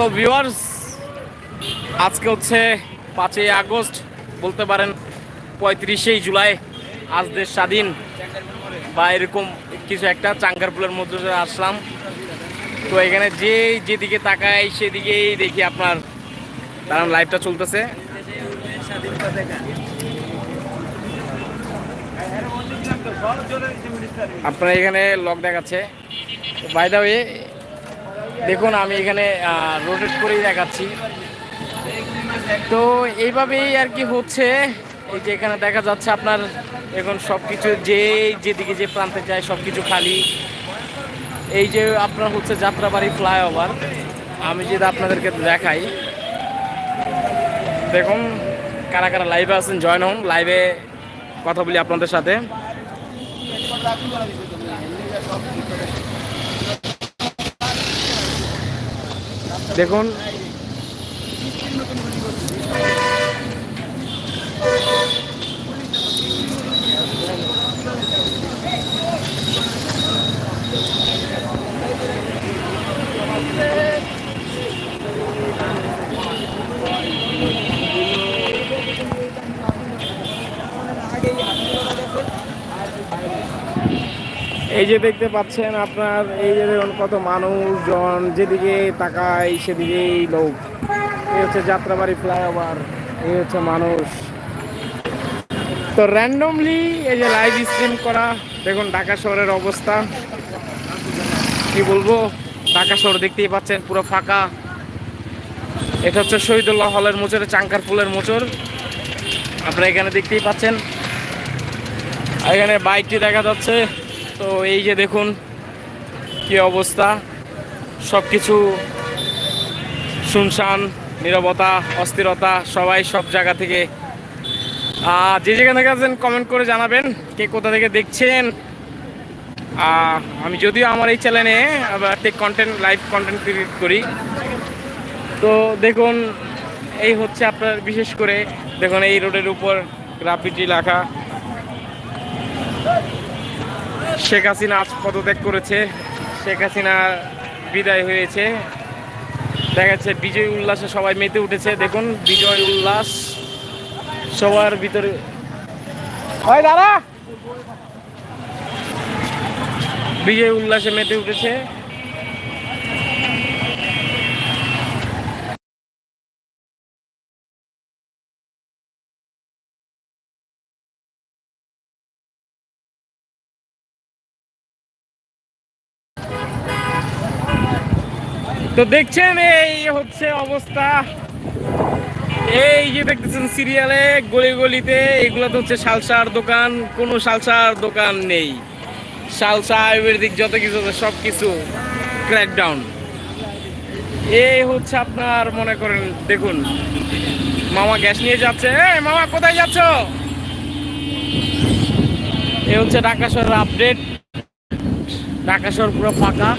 তো ভিউয়ার্স আজকে হচ্ছে পাঁচই আগস্ট, বলতে পারেন পঁয়ত্রিশে জুলাই, আজ দেশ স্বাধীন। বা এরকম কিছু একটা চাঙ্গারপুলের মধ্যে আসলাম। তো এখানে যে যেদিকে তাকাই সেদিকেই দেখি আপনার কারণ লাইভটা চলতেছে। আপনার এখানে লক দেখাচ্ছে। বাই দা ওয়ে দেখুন, আমি এখানে রোটেট করেই দেখাচ্ছি। তো এইভাবেই আর কি হচ্ছে। এই যে এখানে দেখা যাচ্ছে আপনার, এখন সব কিছু যে, যেদিকে যে প্রান্তে যায় সব কিছু খালি। এই যে আপনার হচ্ছে যাত্রাবাড়ি ফ্লাইওভার আমি যদি আপনাদেরকে দেখাই। দেখুন, কারা কারা লাইভে আছেন জয়েন হন। লাইভে কথা বলি আপনাদের সাথে। দেখুন যে দেখতে পাচ্ছেন আপনার, এই যে দেখুন কত মানুষজন যেদিকে তাকায় সেদিকেই লোক। এই হচ্ছে যাত্রাবাড়ি ফ্লাইওভার এই হচ্ছে মানুষ। তো র্যান্ডমলি এই যে লাইভ স্ট্রিম করা, দেখুন ঢাকা শহরের অবস্থা। কি বলব? ঢাকা শহর দেখতেই পাচ্ছেন পুরো ফাঁকা। এটা হচ্ছে শহীদুল্লাহ হলের মোচরে চাঙ্কার ফুলের মোচর আপনারা এখানে দেখতেই পাচ্ছেন। এখানে বাইকটি দেখা যাচ্ছে। তো এই যে দেখুন, কি অবস্থা? সব কিছু শুনশান, নিরবতা, অস্থিরতা, সবাই সব জায়গা থেকে। যে যেখানে থেকে আছেন কমেন্ট করে জানাবেন কে কোথা থেকে দেখছেন। আমি যদিও আমার এই চ্যানেলে tech content live content create করি। তো দেখুন, এই হচ্ছে আপনার, বিশেষ করে দেখুন, এই রোডের উপর গ্রাফিটি লেখা। শেখ হাসিনা আজ পদত্যাগ করেছে। শেখ হাসিনা বিদায় হয়েছে। দেখা যাচ্ছে বিজয় উল্লাসে সবাই মেতে উঠেছে। দেখুন, বিজয় উল্লাস সবার ভিতরে। হয় দাদা বিজয় উল্লাসে মেতে উঠেছে। তো দেখছেন এই হচ্ছে অবস্থা। এই যে দেখতেছেন সিরিয়ালে গলি গলিতে, এগুলো তো হচ্ছে সালসার দোকান, কোনো সালসার দোকান নেই। সালসা আয়ুর্বেদিক যত কিছু আছে সব কিছু ক্র্যাকডাউন এই হচ্ছে আপনার, মনে করেন, দেখুন, মামা গ্যাস নিয়ে যাচ্ছে। এই, মামা, কোথায় যাচ্ছ? এই হচ্ছে ঢাকা শহরের আপডেট ঢাকা শহর পুরো ফাঁকা।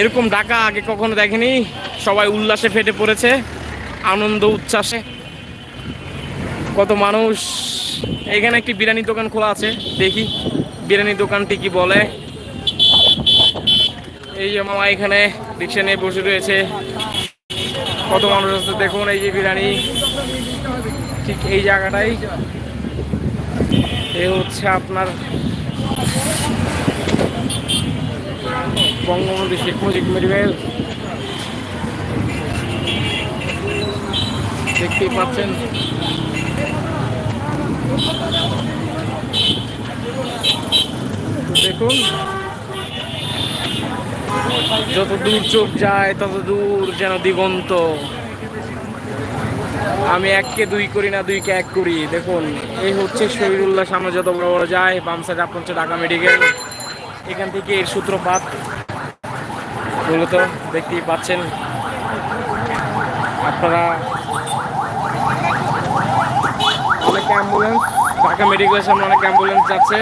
এরকম ডাকা আগে কখনো দেখেনি। সবাই উল্লাসে ফেটে পড়েছে, আনন্দ, উচ্ছ্বাসে। কত মানুষ। এখানে একটি বিরিয়ানি দোকান খোলা আছে, দেখি বিরিয়ানি দোকানটি কি বলে। এই যে মামা এখানে রিক্সা নিয়ে বসে রয়েছে। কত মানুষ আছে দেখুন, এই যে বিরিয়ানি। ঠিক এই জায়গাটাই। এ হচ্ছে আপনার বঙ্গবন্ধু শেখ মেডিকেল দেখতেই পাচ্ছেন। দেখুন। যত দূর চোখ যায় তত দূর যেন দিগন্ত। আমি এককে দুই করি না, দুইকে এক করি। দেখুন, এই হচ্ছে শহীদুল্লাহ সামনে যত বড় বড় যায়, বাম সাইড আপনার হচ্ছে ঢাকা মেডিকেল এখান থেকে এর সূত্রপাত মূলত দেখতে পাচ্ছেন। আপনারা অনেক অ্যাম্বুলেন্স ঢাকা মেডিকেলের সামনে অনেক অ্যাম্বুলেন্স যাচ্ছে।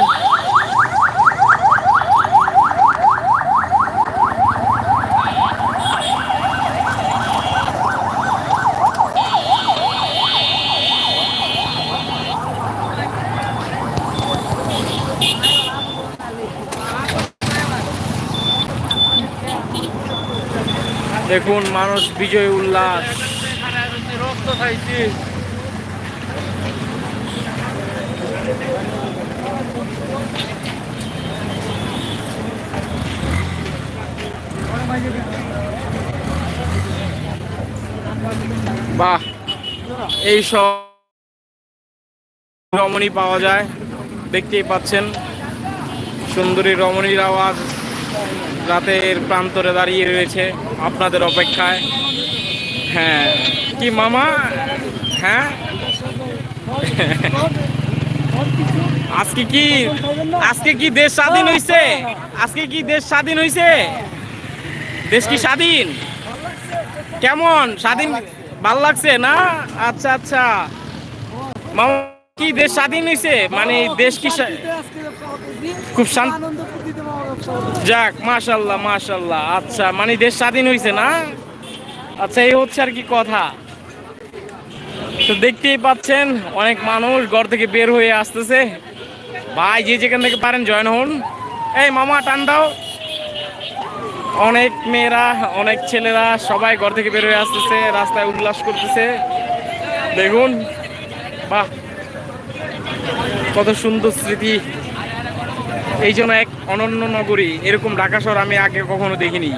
দেখুন, মানুষ বিজয় উল্লাস। বাহ, এই সব রমণী পাওয়া যায়, দেখতেই পাচ্ছেন। সুন্দরী রমণীর আওয়াজ রাতের প্রান্তরে দাঁড়িয়ে রয়েছে। আপনাদের অপেক্ষায়। হ্যাঁ। কি মামা? হ্যাঁ? আজকে কি আজকে কি দেশ স্বাধীন হয়েছে আজকে কি দেশ স্বাধীন হয়েছে দেশ কি স্বাধীন? কেমন? স্বাধীন ভালো লাগছে না? আচ্ছা আচ্ছা। মামা, কি দেশ স্বাধীন হয়েছে মানে দেশ কি খুব শান্ত আনন্দ ফুর্তিতে মামা ব্যবসা করতেছে। যাক, মাশাল্লাহ মাশাল্লাহ। আচ্ছা মানে দেশ স্বাধীন হয়েছে না? আচ্ছা এই হচ্ছে আর কি কথা। তো দেখতেই পাচ্ছেন, অনেক মানুষ ঘর থেকে বের হয়ে আসতেছে। ভাই, যে যেখান থেকে পারেন জয়েন হন। এই, মামা, টান দাও। অনেক মেয়েরা, অনেক ছেলেরা সবাই ঘর থেকে বের হয়ে আসতেছে, রাস্তায় উল্লাস করতেছে। দেখুন, বাহ, কত সুন্দর স্মৃতি। এই জন্য এক অনন্য নগরী, এরকম ঢাকা শহর আমি আগে কখনো দেখিনি।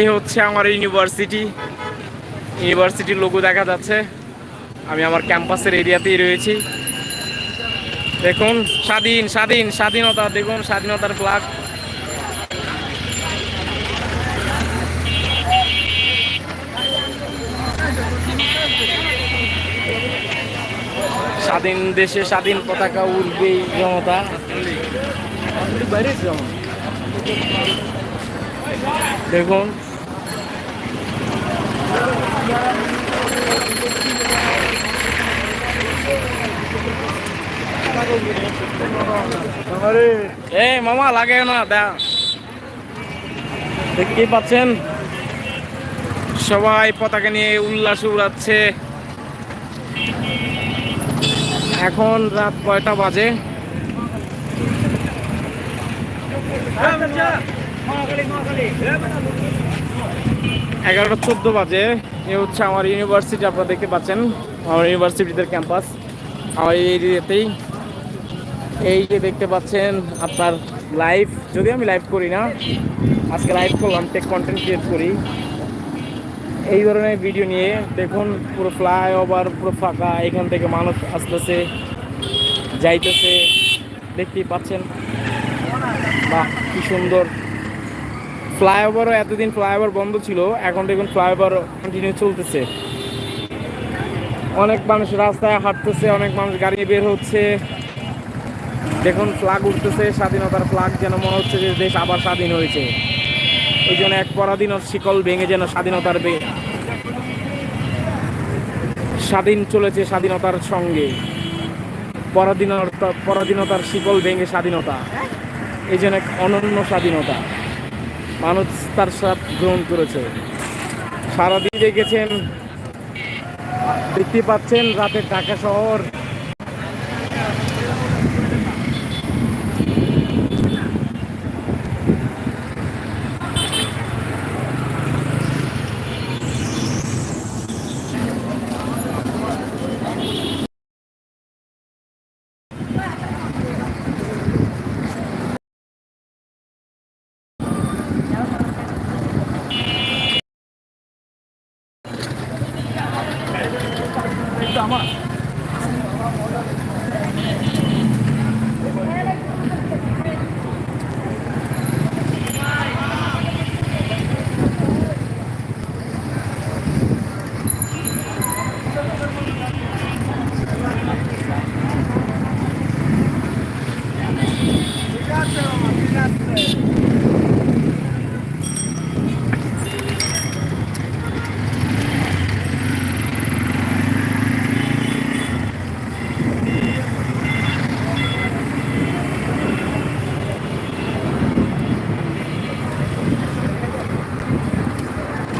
এই হচ্ছে আমার ইউনিভার্সিটি। ইউনিভার্সিটির লোগো দেখা যাচ্ছে। আমি আমার ক্যাম্পাসের এরিয়াতেই রয়েছি। দেখুন, স্বাধীন স্বাধীন, স্বাধীনতা, দেখুন, স্বাধীনতার ফ্ল্যাগ স্বাধীন দেশে স্বাধীন পতাকা উড়বেই জনতা। দেখুন। এ, মামা, লাগে না, দা। দেখতেই পাচ্ছেন? সবাই পতাকা নিয়ে উল্লাস উড়াচ্ছে। এখন রাত কয়টা বাজে? এগারোটা চোদ্দ বাজে। এ হচ্ছে আমার ইউনিভার্সিটি আপনারা দেখতে পাচ্ছেন। আমার ইউনিভার্সিটিদের ক্যাম্পাস আমার এই এরিয়াতেই। এই যে দেখতে পাচ্ছেন আপনার লাইভ যদি আমি লাইভ করি না, আজকে লাইভ করলাম টেক কন্টেন্ট ক্রিয়েট করি। এই ধরনের ভিডিও নিয়ে দেখুন, পুরো ফ্লাইওভার পুরো ফাঁকা, এখান থেকে মানুষ আসতেছে, যাইতেছে, দেখতেই পাচ্ছেন। বাহ, কি সুন্দর। ফ্লাইওভারও এতদিন ফ্লাইওভার বন্ধ ছিল, এখন দেখুন ফ্লাইওভার কন্টিনিউ চলতেছে। অনেক মানুষ রাস্তায় হাঁটতেছে, অনেক মানুষ গাড়ি বের হচ্ছে। দেখুন ফ্লাগ উঠতেছে, স্বাধীনতার ফ্লাগ যেন মনে হচ্ছে যে দেশ আবার স্বাধীন হয়েছে। ওই জন্য এক পরাধীনতার শিকল ভেঙে যেন স্বাধীনতার স্বাধীন চলেছে স্বাধীনতার সঙ্গে। পরাধীনতা পরাধীনতার শিকল ভেঙে স্বাধীনতা। এই যেন এক অনন্য স্বাধীনতা। মানুষ তার স্বাদ গ্রহণ করেছে। সারাদিন দেখেছেন দেখতে পাচ্ছেন রাতে ঢাকা শহর।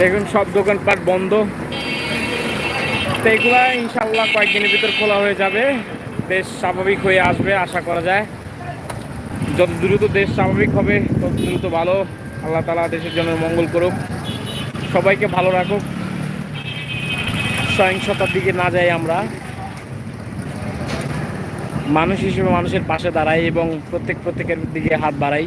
দেখুন, সব দোকানপাট বন্ধ। তো এগুলা ইনশাল্লাহ কয়েকদিনের ভিতর খোলা হয়ে যাবে। দেশ স্বাভাবিক হয়ে আসবে, আশা করা যায়। যত দ্রুত দেশ স্বাভাবিক হবে, তত দ্রুত ভালো। আল্লাহ তালা দেশের জন্য মঙ্গল করুক। সবাইকে ভালো রাখুক। সহিংসতার দিকে না যাই আমরা। মানুষ হিসেবে মানুষের পাশে দাঁড়াই এবং প্রত্যেক প্রত্যেকের দিকে হাত বাড়াই।